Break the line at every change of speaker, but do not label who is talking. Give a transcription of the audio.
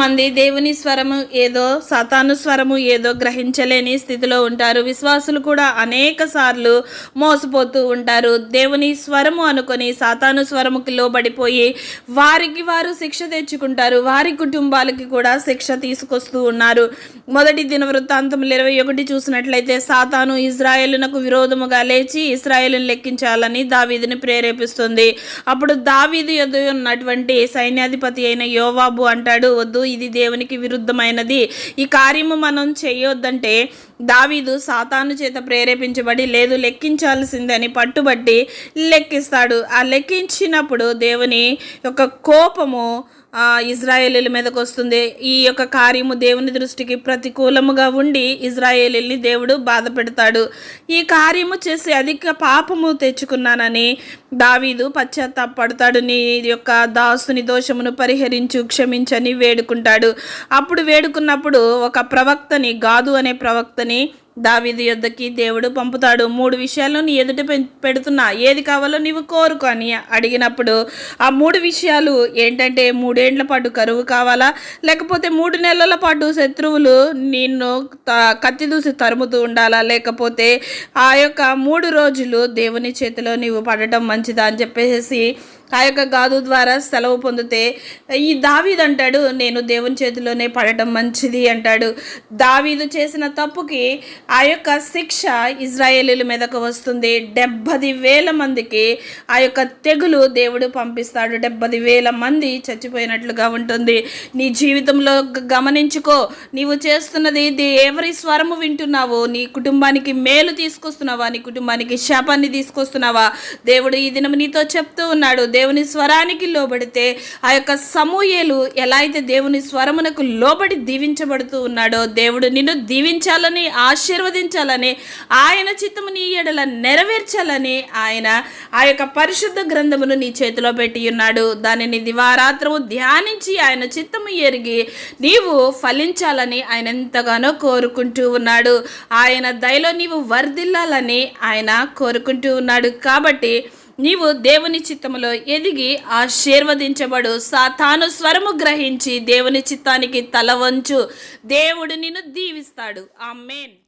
మంది దేవుని స్వరము ఏదో సాతాను స్వరము ఏదో గ్రహించలేని స్థితిలో ఉంటారు. విశ్వాసులు కూడా అనేక సార్లు మోసపోతూ ఉంటారు. దేవుని స్వరము అనుకొని సాతాను స్వరముకి లోబడిపోయి వారికి వారు శిక్ష తెచ్చుకుంటారు. వారి కుటుంబాలకి కూడా శిక్ష తీసుకొస్తూ ఉన్నారు. మొదటి దిన వృత్తాంతములు ఇరవై ఒకటి చూసినట్లయితే సాతాను ఇజ్రాయేలునకు విరోధముగా లేచి ఇస్రాయేలును లెక్కించాలని దావీదుని ప్రేరేపిస్తుంది. అప్పుడు దావీదు ఎదురు ఉన్నటువంటి సైన్యాధిపతి అయిన యోవాబు అంటాడు వద్దు ఇది దేవునికి విరుద్ధమైనది. ఈ కార్యము మనం చేయొద్దంటే దావీదు సాతాను చేత ప్రేరేపించబడి లేదు లెక్కించాల్సిందని పట్టుబట్టి లెక్కిస్తాడు. ఆ లెక్కించినప్పుడు దేవుని యొక్క కోపము ఇజ్రాయేలీల మీదకు వస్తుంది. ఈ యొక్క కార్యము దేవుని దృష్టికి ప్రతికూలముగా ఉండి ఇజ్రాయేలీల్ని దేవుడు బాధ పెడతాడు. ఈ కార్యము చేసి అధిక పాపము తెచ్చుకున్నానని దావీదు పశ్చాత్తాపడతాడు. నీ యొక్క దాసుని దోషమును పరిహరించు క్షమించని వేడుకుంటాడు. అప్పుడు వేడుకున్నప్పుడు ఒక ప్రవక్తని గాదు అనే ప్రవక్తని దావీదు యొద్దకి దేవుడు పంపుతాడు. మూడు విషయాలు నీ ఎదుట పె- పెడుతున్నా. ఏది కావాలో నీవు కోరుకొని అని అడిగినప్పుడు ఆ మూడు విషయాలు ఏంటంటే మూడేండ్ల పాటు కరువు కావాలా? లేకపోతే మూడు నెలల పాటు శత్రువులు నిన్ను కత్తి దూసి తరుముతూ ఉండాలా? లేకపోతే ఆ యొక్క మూడు రోజులు దేవుని చేతిలో నీవు పడటం మంచిదా అని చెప్పేసి ఆ యొక్క గాదు ద్వారా సెలవు పొందితే ఈ దావీదు అంటాడు నేను దేవుని చేతిలోనే పడటం మంచిది అంటాడు. దావీదు చేసిన తప్పుకి ఆ యొక్క శిక్ష ఇజ్రాయేలీల మీదకు వస్తుంది. డెబ్బది వేల మందికి ఆ యొక్క తెగులు దేవుడు పంపిస్తాడు. డెబ్బది వేల మంది చచ్చిపోయినట్లుగా ఉంటుంది. నీ జీవితంలో గ- గమనించుకో నీవు చేస్తున్నది ఎవరి స్వరము వింటున్నావో నీ కుటుంబానికి మేలు తీసుకొస్తున్నావా నీ కుటుంబానికి శాపాన్ని తీసుకొస్తున్నావా? దేవుడు ఈ దినం నీతో చెప్తూ ఉన్నాడు. దేవుని స్వరానికి లోబడితే ఆ యొక్క సమూయేలు ఎలా అయితే దేవుని స్వరమునకు లోబడి దీవించబడుతూ ఉన్నాడో దేవుడు నిన్ను దీవించాలని ఆశీర్వదించాలని ఆయన చిత్తము నీ ఎడల నెరవేర్చాలని ఆయన ఆ యొక్క పరిశుద్ధ గ్రంథమును నీ చేతిలో పెట్టి ఉన్నాడు. దానిని దివారాత్రము ధ్యానించి ఆయన చిత్తము ఎరిగి నీవు ఫలించాలని ఆయన ఎంతగానో కోరుకుంటూ ఉన్నాడు. ఆయన దయలో నీవు వర్ధిల్లాలని ఆయన కోరుకుంటూ ఉన్నాడు. కాబట్టి నీవు దేవుని చిత్తములో ఎదిగి ఆశీర్వదించబడు. సాతాను స్వరము గ్రహించి దేవుని చిత్తానికి తల వంచు. దేవుడు నిన్ను దీవిస్తాడు. ఆమెన్.